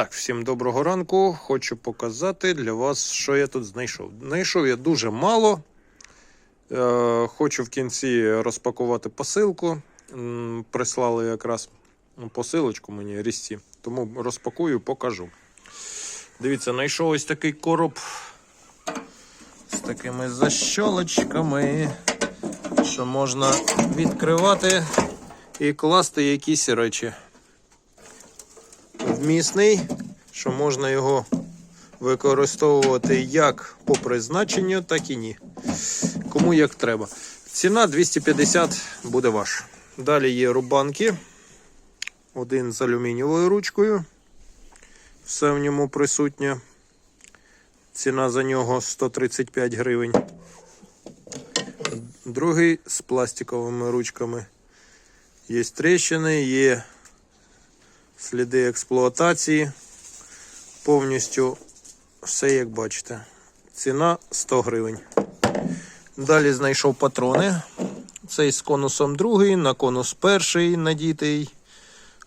Так, всім доброго ранку. Хочу показати для вас, що я тут знайшов. Знайшов я дуже мало. Е, хочу в кінці розпакувати посилку. Прислали якраз посилочку мені різці, тому розпакую, покажу. Дивіться, знайшов ось такий короб з такими защолочками, що можна відкривати і класти якісь речі вмісний, що можна його використовувати як по призначенню, так і ні. Кому як треба. Ціна 250 буде ваш. Далі є рубанки. Один з алюмінієвою ручкою. Все в ньому присутнє. Ціна за нього 135 гривень. Другий з пластиковими ручками. Є тріщини, є сліди експлуатації. Повністю все як бачите. Ціна 100 гривень. Далі знайшов патрони. Цей з конусом другий, на конус перший надітий.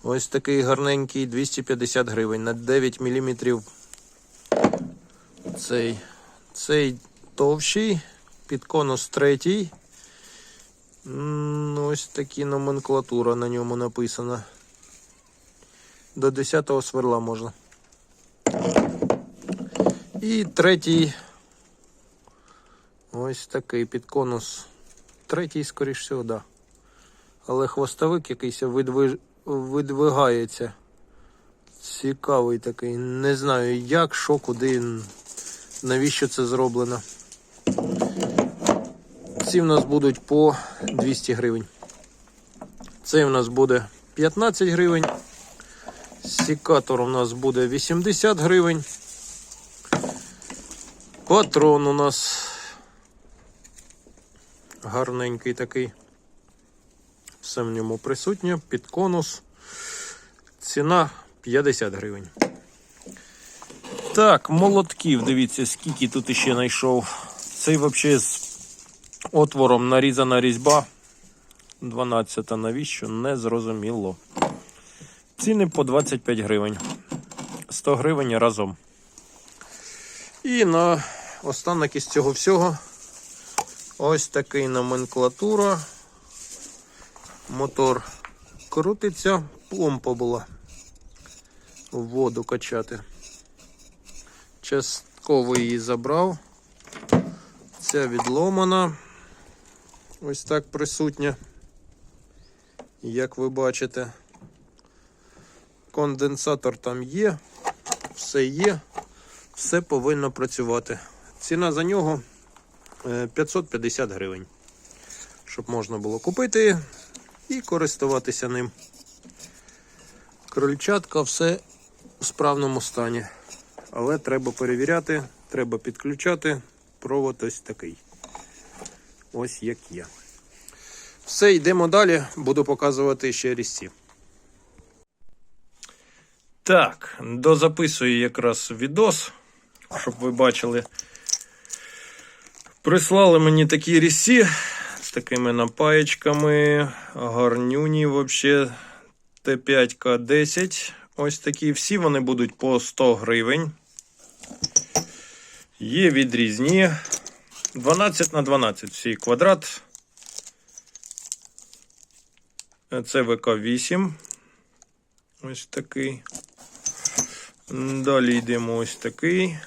Ось такий гарненький 250 гривень на 9 мм. Цей, цей товщий, під конус третій. Ось такі номенклатура на ньому написана. До 10 сверла можна. І третій. Ось такий під конус. Третій, скоріш всього, да. Але хвостовик якийсь видвиж... видвигається. Цікавий такий. Не знаю як, що, куди, навіщо це зроблено. Ці в нас будуть по 200 гривень. Цей у нас буде 15 гривень. Секатор у нас буде 80 гривень. Патрон у нас гарненький такий. Все в ньому присутнє, під конус. Ціна 50 гривень. Так, молотків, дивіться, скільки тут іще знайшов. Цей взагалі з отвором нарізана різьба. 12 навіщо? Не зрозуміло. Ціни по 25 гривень. 100 гривень разом. І на останок із цього всього ось такий номенклатура. Мотор крутиться, помпа була. Воду качати. Частково її забрав. Ця відломана. Ось так присутня. Як ви бачите. Конденсатор там є, все є, все повинно працювати. Ціна за нього е, 550 гривень. Щоб можна було купити і користуватися ним. Крольчатка все в справному стані. Але треба перевіряти, треба підключати. Провод ось такий. Ось як є. Все, йдемо далі. Буду показувати ще різці. Так, дозаписую якраз відос, щоб ви бачили. Прислали мені такі різці з такими напаєчками. Гарнюні взагалі Т5К10. Ось такі. Всі вони будуть по 100 гривень. Є відрізні. 12 на 12 всі квадрат. Це ВК8. Ось такий. Далі йдемо ось такий.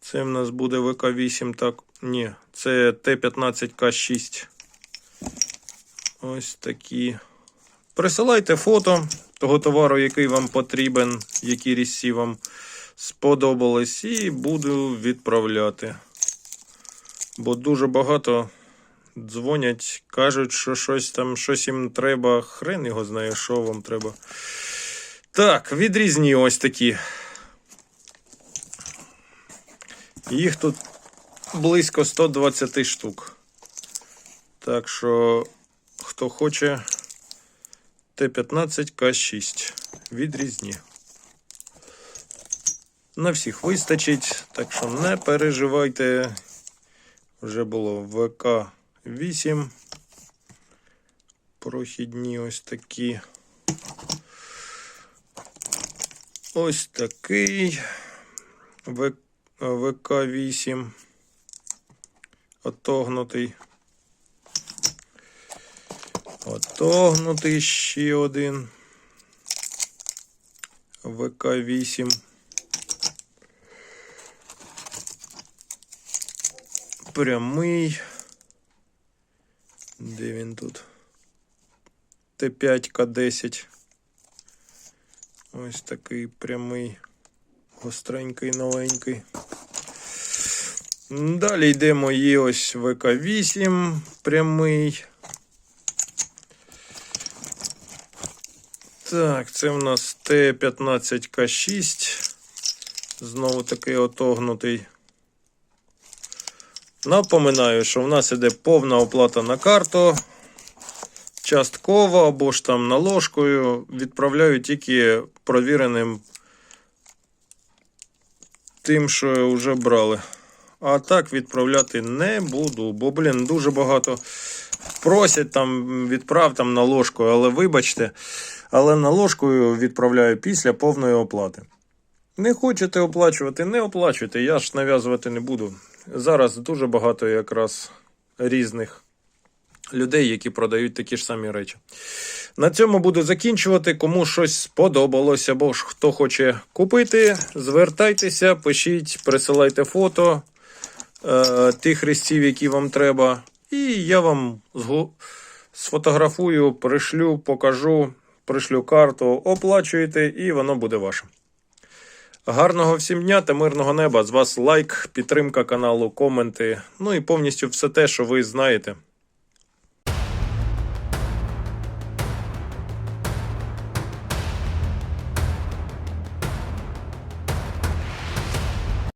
Це в нас буде ВК8, так. Ні, це Т15К6. Ось такі. Присилайте фото того товару, який вам потрібен, які різці вам сподобались, і буду відправляти. Бо дуже багато дзвонять, кажуть, що щось там, щось їм треба. Хрен його знає, що вам треба. Так, відрізні ось такі. Їх тут близько 120 штук. Так що, хто хоче, Т15К6. Відрізні. На всіх вистачить, так що не переживайте. Вже було ВК 8. Прохідні ось такі. Ось такий ВК-8 отогнутий. Отогнутий ще один. ВК-8. Прямий. Де він тут? Т5К10. Ось такий прямий, гостренький, новенький. Далі йдемо є ось ВК8 прямий. Так, це в нас Т15К6. Знову такий отогнутий. Напоминаю, що в нас іде повна оплата на карту. Частково або ж там наложкою відправляю тільки провіреним тим, що вже брали. А так відправляти не буду, бо, блін, дуже багато просять там відправ там наложкою, але вибачте, але наложкою відправляю після повної оплати. Не хочете оплачувати, не оплачуйте, я ж нав'язувати не буду. Зараз дуже багато якраз різних людей, які продають такі ж самі речі. На цьому буду закінчувати. Кому щось сподобалось, або ж хто хоче купити, звертайтеся, пишіть, присилайте фото е, тих резців, які вам треба. І я вам сфотографую, пришлю, покажу, пришлю карту, оплачуєте, і воно буде ваше. Гарного всім дня та мирного неба. З вас лайк, підтримка каналу, коменти. Ну і повністю все те, що ви знаєте.